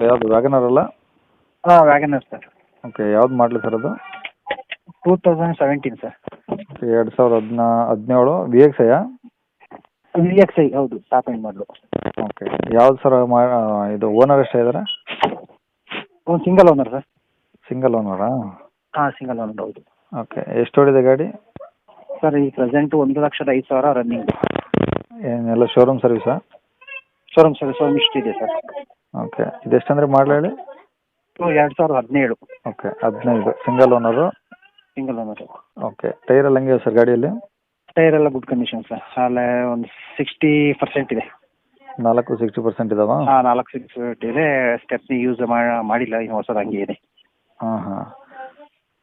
ಮಾಡಲ್ ಯಾವುದು ವ್ಯಾಗನರ್ ಅಲ್ಲ? ಹಾಂ ವ್ಯಾಗನರ್ ಸರ್ ಓಕೆ ಯಾವ್ದು ಮಾಡಲಿ ಸರ್ ಅದು? Two thousand seventeen sir okay ಎರಡು ಸಾವಿರದ ಹದಿನಾ ಹದಿನೇಳು V X ಐಯಾ V X I ಹೌದು ಟಾಪ್ ಎಂಡ್ ಮಾಡಲು ಓಕೆ ಯಾವ್ದು ಸರ್ ಮಾ ಇದು ಓನರ್ ಎಷ್ಟೇ ಇದ್ದಾರೆ ಒಂದು ಸಿಂಗಲ್ ಓನರ್ ಸರ್ ಸಿಂಗಲ್ ಓನರಾ ಹಾಂ ಸಿಂಗಲ್ ಓನರ್ ಹೌದು. ಓಕೆ ಎಷ್ಟು ಓಡಿದೆ ಗಾಡಿ? ಸರ್ ಈ ಪ್ರೆಸೆಂಟ್ ಒಂದು ಲಕ್ಷದ ಐದು ಸಾವಿರ ರನ್ನಿಂಗ್ ಏನೆಲ್ಲ ಶೋರೂಮ್ ಸರ್ವಿಸಾ ಶೋರೂಮ್ ಸರ್ವಿಸ್ ಇದೆ ಇಷ್ಟಿದೆ ಸರ್ ಓಕೆ. ಇದೆಷ್ಟಂದ್ರೆ ಮಾಡಲ ಹೇಳಿ? ಎರಡು ಸಾವಿರದ ಹದಿನೇಳು. ಓಕೆ ಹದಿನೈದು. Single owner single owner okay. Tyre ಎಲ್ಲ ಹಂಗೆ ಸರ್ ಗಾಡಿಯಲ್ಲಿ? ಟೈರ್ ಎಲ್ಲ ಗುಡ್ ಕಂಡೀಷನ್ ಸರ್. ಅಲ್ಲೇ ಒಂದು ಸಿಕ್ಸ್ಟಿ ಪರ್ಸೆಂಟ್ ಇದೆ. ನಾಲ್ಕು ಸಿಕ್ಸ್ಟಿ ಪರ್ಸೆಂಟ್ ಇದಾವ? ಹಾಂ ನಾಲ್ಕು ಸಿಕ್ಸ್ ಇದೆ. ಸ್ಟೆಪ್ನಿ ಯೂಸ್ ಮಾಡಿಲ್ಲ. ಇನ್ನು ಹೊಸದು ಹಂಗೆ ಇದೆ. ಹಾಂ ಹಾಂ.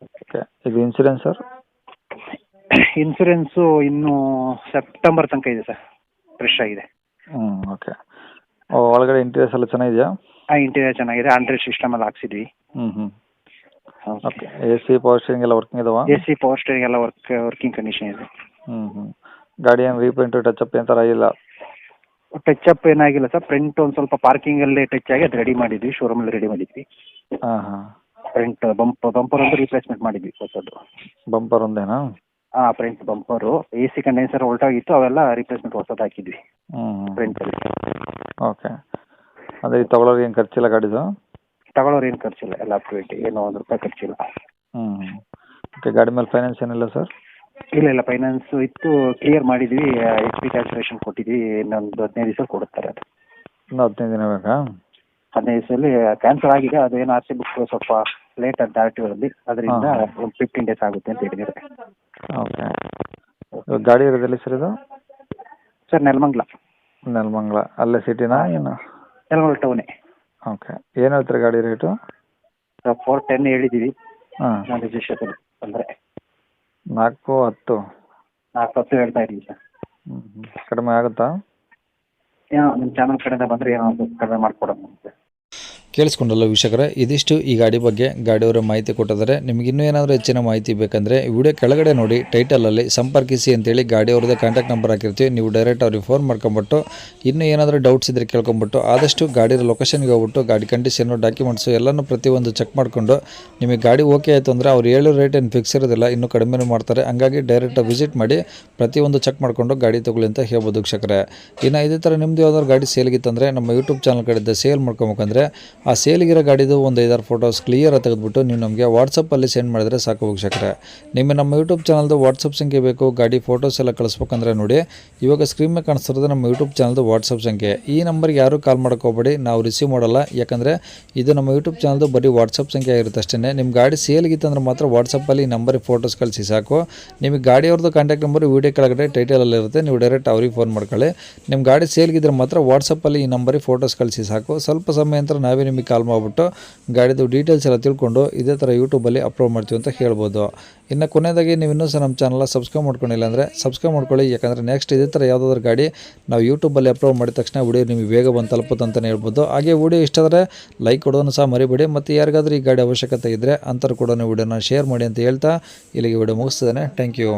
ಓಕೆ. ಇದು ಇನ್ಸೂರೆನ್ಸ್ ಸರ್? ಇನ್ಸೂರೆನ್ಸು ಇನ್ನು ಸೆಪ್ಟೆಂಬರ್ ತನಕ ಇದೆ ಸರ್. ಫ್ರೆಶ್ ಆಗಿದೆ. ಹ್ಞೂ ಓಕೆ. ಒಳಗಡೆ ಇಂಟೀರಿಯರ್ಸ್ ಎಲ್ಲ ಚೆನ್ನಾಗಿದೆಯಾ? ಇಂಟೀರಿಯರ್ ಚೆನ್ನಾಗಿದೆ. ಆಂಡ್ರಾಯ್ಡ್ ಸಿಸ್ಟಮ್ ಎಲ್ಲ ಹಾಕ್ಸಿದ್ವಿ. ಹ್ಮ್ ಹ್ಮ್. Okay A C power steering ಎಲ್ಲ ವರ್ಕಿಂಗ್ ಇದಾವ? ಎ ಸಿ ಪವರ್ ಸ್ಟೇರಿಂಗ್ ಎಲ್ಲ ವರ್ಕ್ ವರ್ಕಿಂಗ್ ಕಂಡೀಷನ್ ಇದೆ. ಹ್ಮ್ ಹ್ಮ್. ಗಾಡಿ ಏನು ರೀಪ್ರಿಂಟ್ ಟಚ್ ಅಪ್ ಥರ ಆಗಿಲ್ಲ? ಟಚ್ ಅಪ್ ಏನಾಗಿಲ್ಲ ಸರ್. ಫ್ರಂಟ್ ಒಂದು ಸ್ವಲ್ಪ ಪಾರ್ಕಿಂಗಲ್ಲಿ ಟಚ್ ಆಗಿ ಅದು ರೆಡಿ ಮಾಡಿದ್ವಿ. ಶೋರೂಮಲ್ಲಿ ರೆಡಿ ಮಾಡಿದ್ವಿ. ಹಾಂ ಹಾಂ. ಫ್ರಂಟ್ ಬಂಪ್ ಬಂಪರ್ ಒಂದು ರಿಪ್ಲೇಸ್ಮೆಂಟ್ ಮಾಡಿದ್ವಿ ಹೊಸದು. ಬಂಪರ್ ಒಂದೇನಾ? ಹಾಂ front bumper A C condenser ಉಲ್ಟಾಗಿತ್ತು ಅವೆಲ್ಲ ರಿಪ್ಲೇಸ್ಮೆಂಟ್ ಹೊಸದು ಹಾಕಿದ್ವಿ. ಹ್ಮ್ ಪ್ರಿಂಟಲ್ಲಿ ಫ್ರಂಟಲ್ಲಿ ಓಕೆ ಅದೇ ಈ ಏನು ಖರ್ಚಿಲ್ಲ ಗಾಡಿದು? ತಗೊಳ್ಳೋರು ಏನು ಖರ್ಚಿಲ್ಲ ಎಲ್ಲ ಆಕ್ಟಿವಿಟಿ ಟು ಏನೋ ಒಂದು ರೂಪಾಯಿ ಖರ್ಚಿಲ್ಲ. ಹ್ಞೂ ಓಕೆ ಗಾಡಿ ಮೇಲೆ ಫೈನಾನ್ಸ್ ಏನಿಲ್ಲ ಸರ್ ಇಲ್ಲ ಇಲ್ಲ ಫೈನಾನ್ಸ್ ಇತ್ತು ಕ್ಲಿಯರ್ ಮಾಡಿದ್ವಿ ಎಚ್ ಪಿ ಕ್ಯಾಲ್ಕುಲೇಷನ್ ಕೊಟ್ಟಿದ್ವಿ ಇನ್ನೊಂದು ಹದಿನೈದು ದಿವಸ ಕೊಡುತ್ತಾರೆ ಅದು. ಇನ್ನೂ ಹದಿನೈದು ದಿನ ಬೇಕಾ? ಹದಿನೈದು ದಿವಸದಲ್ಲಿ ಕ್ಯಾನ್ಸಲ್ ಆಗಿದೆ ಅದೇನು ಆರ್ ಸಿ ಬುಕ್ ಸ್ವಲ್ಪ ಲೇಟ್ ಅಂತ ಆರ್ ಟಿ ಅದರಿಂದ. ಒಂದು ಫಿಫ್ಟೀನ್ ಡೇಸ್ ಆಗುತ್ತೆ ಅಂತ ಹೇಳಿದ್ದಾರೆ. ಓಕೆ ಗಾಡಿ ಇರೋದಿಲ್ಲ ಸರ್ ಇದು? ಸರ್ ನೆಲಮಂಗ್ಲ. ನೆಲಮಂಗ್ಲ. ಅಲ್ಲೇ ಸಿಟಿನಾ ಏನು? ನೆಲಮಂಗ್ಲ ಟೌನೆ ಓಕೆ. ಏನು ಹೇಳ್ತೀರಾ ಗಾಡಿ ರೇಟು ಫೋರ್ ಟೆನ್ ಹೇಳಿದ್ದೀವಿ ಹಾಂ. ನಾನು ರಿಜಿಸ್ಟ್ರೇಷನ್ ಅಂದರೆ ನಾಲ್ಕು ಹತ್ತು. ನಾಲ್ಕು ಹತ್ತು ಹೇಳ್ತಾ ಇದ್ದೀವಿ ಸರ್. ಹ್ಞೂ ಹ್ಞೂ ಕಡಿಮೆ ಆಗುತ್ತಾ? ಏನೋ ನಿಮ್ಮ ಚಾನಲ್ ಕಡೆಯಿಂದ ಬಂದರೆ ಏನೋ ಒಂದು ಕಡಿಮೆ ಮಾಡಿಕೊಡೋಣ ಅಂತ. ಕೇಳಿಸ್ಕೊಂಡಲ್ಲ ವೀಕ್ಷಕರೇ, ಇದಿಷ್ಟು ಈ ಗಾಡಿ ಬಗ್ಗೆ ಗಾಡಿಯವರ ಮಾಹಿತಿ ಕೊಟ್ಟಿದ್ದಾರೆ. ನಿಮಗೆ ಇನ್ನೂ ಏನಾದರೂ ಹೆಚ್ಚಿನ ಮಾಹಿತಿ ಬೇಕಂದರೆ ವಿಡಿಯೋ ಕೆಳಗಡೆ ನೋಡಿ ಟೈಟಲಲ್ಲಿ ಸಂಪರ್ಕಿಸಿ ಅಂತೇಳಿ ಗಾಡಿಯವ್ರದ್ದೇ ಕಾಂಟ್ಯಾಕ್ಟ್ ನಂಬರ್ ಹಾಕಿರ್ತೀವಿ. ನೀವು ಡೈರೆಕ್ಟ್ ಅವ್ರಿಗೆ ಫೋನ್ ಮಾಡ್ಕೊಂಬಿಟ್ಟು, ಇನ್ನೂ ಏನಾದರೂ ಡೌಟ್ಸ್ ಇದ್ದರೆ ಕೇಳ್ಕೊಂಬಿಟ್ಟು, ಆದಷ್ಟು ಗಾಡಿಯ ಲೊಕೇಶನ್ಗೆ ಹೋಗ್ಬಿಟ್ಟು, ಗಾಡಿ ಕಂಡೀಷನು ಡಾಕ್ಯುಮೆಂಟ್ಸು ಎಲ್ಲನೂ ಪ್ರತಿಯೊಂದು ಚೆಕ್ ಮಾಡಿಕೊಂಡು, ನಿಮಗೆ ಗಾಡಿ ಓಕೆ ಆಯಿತು ಅಂದರೆ ಅವ್ರು ಹೇಳೋ ರೇಟ್ ಏನು ಫಿಕ್ಸ್ ಇರೋದಿಲ್ಲ, ಇನ್ನೂ ಕಡಿಮೆನೂ ಮಾಡ್ತಾರೆ. ಹಂಗಾಗಿ ಡೈರೆಕ್ಟಾಗಿ ವಿಸಿಟ್ ಮಾಡಿ, ಪ್ರತಿಯೊಂದು ಚೆಕ್ ಮಾಡಿಕೊಂಡು ಗಾಡಿ ತೊಗೊಳ್ಳಿ ಅಂತ ಹೇಳ್ಬೋದು ವೀಕ್ಷಕರೇ. ಇನ್ನು ಇದೇ ಥರ ನಿಮ್ಮದು ಯಾವ್ದಾದ್ರು ಗಾಡಿ ಸೇಲ್ಗಿತ್ತಂದರೆ ನಮ್ಮ ಯೂಟ್ಯೂಬ್ ಚಾನಲ್ ಕಡೆಯಿಂದ ಸೇಲ್ ಮಾಡ್ಕೊಬೇಕಂದ್ರೆ ಆ ಸೇಲ್ಗಿರೋ ಗಾಡಿದು ಒಂದು ಐದಾರು ಫೋಟೋಸ್ ಕ್ಲಿಯರಾಗಿ ತೆಗೆದುಬಿಟ್ಟು ನೀವು ನಮಗೆ ವಾಟ್ಸಪ್ಪಲ್ಲಿ ಸೆಂಡ್ ಮಾಡಿದರೆ ಸಾಕು ವೀಕ್ಷಕರೇ. ನಿಮಗೆ ನಮ್ಮ ಯೂಟ್ಯೂಬ್ ಚಾನಲ್ದು ವಾಟ್ಸಪ್ ಸಂಖ್ಯೆ ಬೇಕು, ಗಾಡಿ ಫೋಟೋಸ್ ಎಲ್ಲ ಕಳಿಸ್ಬೇಕಂದ್ರೆ ನೋಡಿ. ಇವಾಗ ಸ್ಕ್ರೀನ್ ಮೇಲೆ ಕಾಣಿಸ್ತಿರೋದು ನಮ್ಮ ಯೂಟ್ಯೂಬ್ ಚಾನಲ್ದು ವಾಟ್ಸಪ್ ಸಂಖ್ಯೆ. ಈ ನಂಬರ್ಗೆ ಯಾರೂ ಕಾಲ್ ಮಾಡ್ಕೋಬೇಡಿ ನಾವು ರಿಸೀವ್ ಮಾಡಲ್ಲ. ಯಾಕಂದರೆ ಇದು ನಮ್ಮ ಯೂಟ್ಯೂಬ್ ಚಾನಲ್ದು ಬರೀ ವಾಟ್ಸಪ್ ಸಂಖ್ಯೆ ಆಗಿರುತ್ತೆ ಅಷ್ಟೇ ನಿಮ್ಮ ಗಾಡಿ ಸೇಲ್ಗಿತ್ತಂದ್ರೆ ಮಾತ್ರ ವಾಟ್ಸಪ್ಪಲ್ಲಿ ಈ ನಂಬರಿಗೆ ಫೋಟೋಸ್ ಕಳಿಸಿ ಸಾಕು. ನಿಮಗೆ ಗಾಡಿಯವ್ರದ್ದು ಕಾಂಟ್ಯಾಕ್ಟ್ ನಂಬರ್ ವೀಡಿಯೋ ಕೆಳಗಡೆ ಟೈಟಲಲ್ಲಿ ಇರುತ್ತೆ, ನೀವು ಡೈರೆಕ್ಟ್ ಅವ್ರಿಗೆ ಫೋನ್ ಮಾಡ್ಕೊಳ್ಳಿ. ನಿಮ್ಮ ಗಾಡಿ ಸೇಲ್ಗಿದ್ರೆ ಮಾತ್ರ ವಾಟ್ಸಪ್ಪಲ್ಲಿ ಈ ನಂಬರಿಗೆ ಫೋಟೋಸ್ ಕಳಿಸಿ ಸಾಕು. ಸ್ವಲ್ಪ ಸಮಯ ನಂತರ ನಾವೇ ನಿಮಗೆ ಕಾಲ್ ಮಾಡಿಬಿಟ್ಟು ಗಾಡಿದು ಡೀಟೇಲ್ಸ್ ಎಲ್ಲ ತಿಳ್ಕೊಂಡು ಇದೇ ಥರ ಯೂಟ್ಯೂಬಲ್ಲಿ ಅಪ್ಲೋಡ್ ಮಾಡ್ತೀವಿ ಅಂತ ಹೇಳ್ಬೋದು. ಇನ್ನು ಕೊನೆಯದಾಗಿ ನೀವು ಇನ್ನೂ ಸಹ ನಮ್ಮ ಚಾನಲ್ನ ಸಬ್ಸ್ಕ್ರೈಬ್ ಮಾಡ್ಕೊಂಡಿಲ್ಲ ಅಂದರೆ ಸಬ್ಸ್ಕ್ರೈಬ್ ಮಾಡ್ಕೊಳ್ಳಿ, ಯಾಕಂದರೆ ನೆಕ್ಸ್ಟ್ ಇದೇ ಥರ ಯಾವುದಾದ್ರೂ ಗಾಡಿ ನಾವು ಯೂಟ್ಯೂಬಲ್ಲಿ ಅಪ್ಲೋಡ್ ಮಾಡಿದ ತಕ್ಷಣ ವಿಡಿಯೋ ನಿಮಗೆ ಬೇಗ ಬಂದು ತಲುಪುತ್ತೆ ಅಂತಲೇ ಹೇಳ್ಬೋದು. ಹಾಗೆ ವಿಡಿಯೋ ಇಷ್ಟ ಆದರೆ ಲೈಕ್ ಕೊಡೋನು ಸಹ ಮರಿಬೇಡಿ, ಮತ್ತು ಯಾರಿಗಾದರೂ ಈ ಗಾಡಿ ಅವಶ್ಯಕತೆ ಇದ್ದರೆ ಅಂಥವ್ರು ಕೂಡ ವಿಡಿಯೋನ ಶೇರ್ ಮಾಡಿ ಅಂತ ಹೇಳ್ತಾ ಇಲ್ಲಿಗೆ ವಿಡಿಯೋ ಮುಗಿಸ್ತಿದ್ದಾನೆ ಥ್ಯಾಂಕ್ ಯು